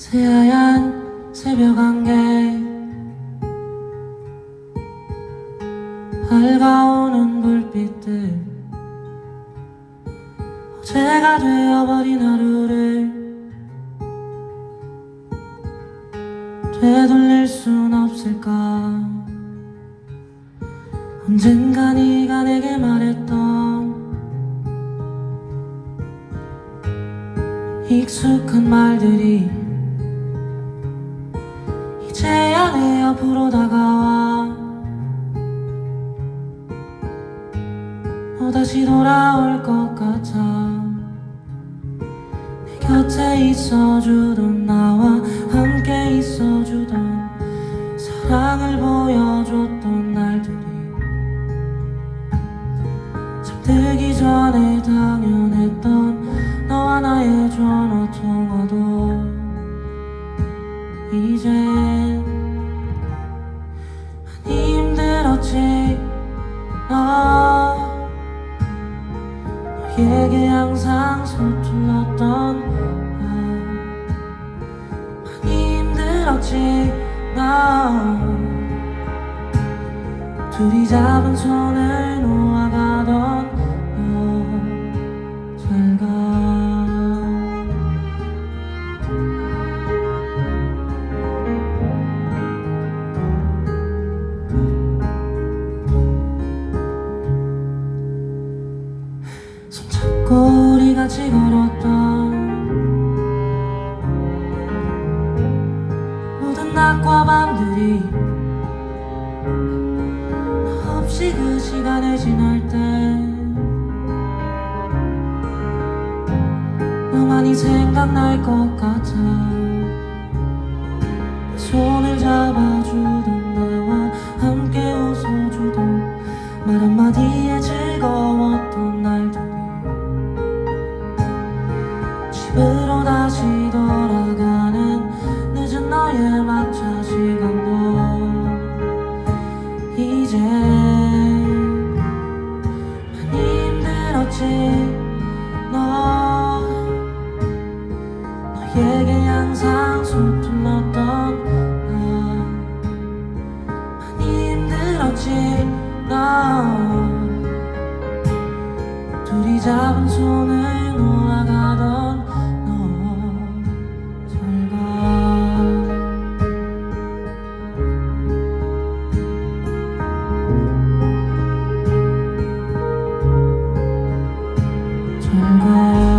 새하얀 새벽 안개. 밝아오는 불빛들. 어제가 되어버린 하루를 되돌릴 순 없을까. 언젠가 네가 내게 말했던 익숙한 말들이 제야 내 옆으로 다가와. 또 다시 돌아올 것 같아. 내 곁에 있어주던 나와 함께 있어주던 사랑을 보여줬던 날들이 잠들기 전에 당 너에게 항상 서툴렀던 나 많이 힘들었지 나 둘이 잡은 손을 놓아가던 우리 같이 걸었던 모든 낮과 밤들이 너 없이 그 시간을 지날 때 너만이 생각날 것 같아. 내 손을 잡아주던 많이 힘들었지. 너 너에게 항상 서툴렀던 나. 많이 힘들었지. 너 둘이 잡은 손을 음.